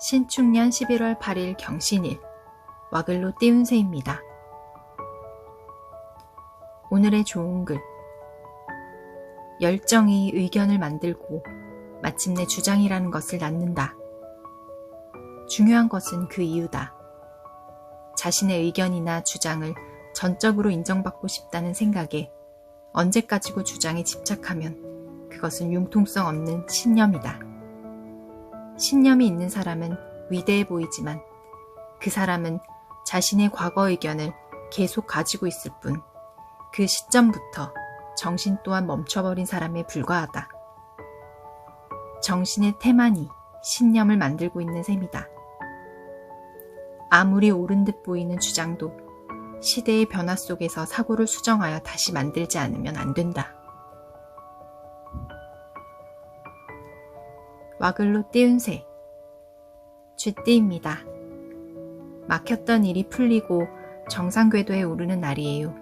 신축년 11월 8일 경신일 와글로 띄운 새입니다. 오늘의 좋은 글 열정이 의견을 만들고 마침내 주장이라는 것을 낳는다. 중요한 것은 그 이유다. 자신의 의견이나 주장을 전적으로 인정받고 싶다는 생각에 언제까지고 주장에 집착하면 그것은 융통성 없는 신념이다. 신념이 있는 사람은 위대해 보이지만 그 사람은 자신의 과거 의견을 계속 가지고 있을 뿐 그 시점부터 정신 또한 멈춰버린 사람에 불과하다. 정신의 태만이 신념을 만들고 있는 셈이다. 아무리 옳은 듯 보이는 주장도 시대의 변화 속에서 사고를 수정하여 다시 만들지 않으면 안 된다. 와글로 띄운 새 쥐띠입니다. 막혔던 일이 풀리고 정상 궤도에 오르는 날이에요.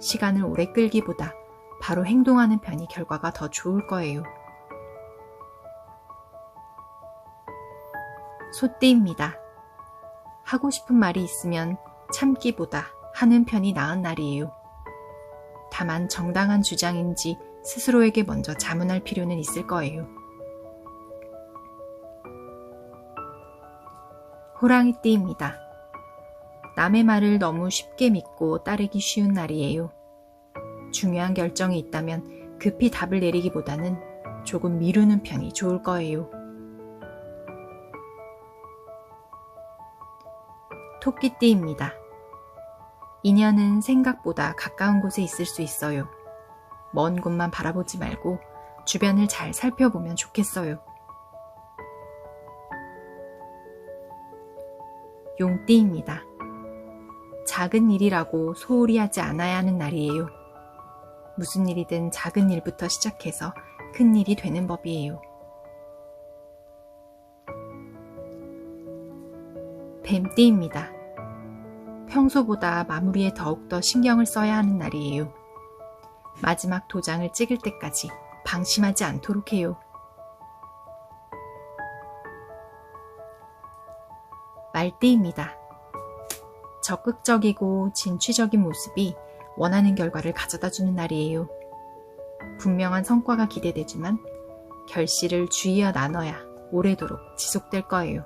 시간을 오래 끌기보다 바로 행동하는 편이 결과가 더 좋을 거예요. 소띠입니다. 하고 싶은 말이 있으면 참기보다 하는 편이 나은 날이에요. 다만 정당한 주장인지 스스로에게 먼저 자문할 필요는 있을 거예요. 호랑이띠입니다. 남의 말을 너무 쉽게 믿고 따르기 쉬운 날이에요. 중요한 결정이 있다면 급히 답을 내리기보다는 조금 미루는 편이 좋을 거예요. 토끼띠입니다. 인연은 생각보다 가까운 곳에 있을 수 있어요. 먼 곳만 바라보지 말고 주변을 잘 살펴보면 좋겠어요. 용띠입니다. 작은 일이라고 소홀히 하지 않아야 하는 날이에요. 무슨 일이든 작은 일부터 시작해서 큰 일이 되는 법이에요. 뱀띠입니다. 평소보다 마무리에 더욱더 신경을 써야 하는 날이에요. 마지막 도장을 찍을 때까지 방심하지 않도록 해요. 말띠입니다. 적극적이고 진취적인 모습이 원하는 결과를 가져다 주는 날이에요. 분명한 성과가 기대되지만 결실을 주의어 나눠야 오래도록 지속될 거예요.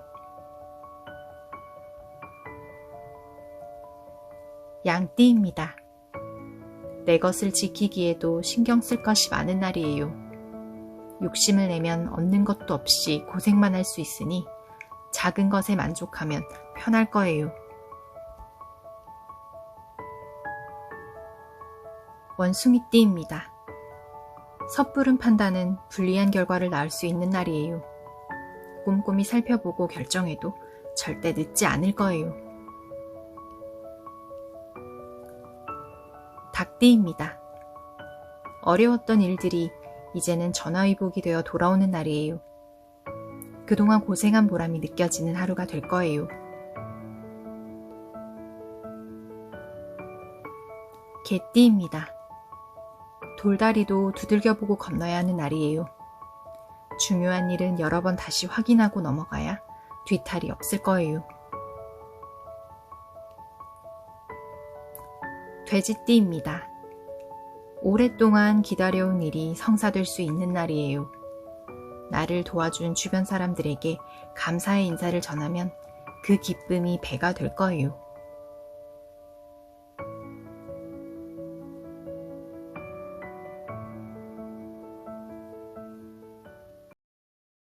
양띠입니다. 내 것을 지키기에도 신경 쓸 것이 많은 날이에요. 욕심을 내면 얻는 것도 없이 고생만 할 수 있으니 작은 것에 만족하면 편할 거예요. 원숭이띠입니다. 섣부른 판단은 불리한 결과를 낳을 수 있는 날이에요. 꼼꼼히 살펴보고 결정해도 절대 늦지 않을 거예요. 닭띠입니다. 어려웠던 일들이 이제는 전화위복이 되어 돌아오는 날이에요. 그동안 고생한 보람이 느껴지는 하루가 될 거예요. 개띠입니다. 돌다리도 두들겨보고 건너야 하는 날이에요. 중요한 일은 여러 번 다시 확인하고 넘어가야 뒤탈이 없을 거예요. 돼지띠입니다. 오랫동안 기다려온 일이 성사될 수 있는 날이에요. 나를 도와준 주변 사람들에게 감사의 인사를 전하면 그 기쁨이 배가 될 거예요.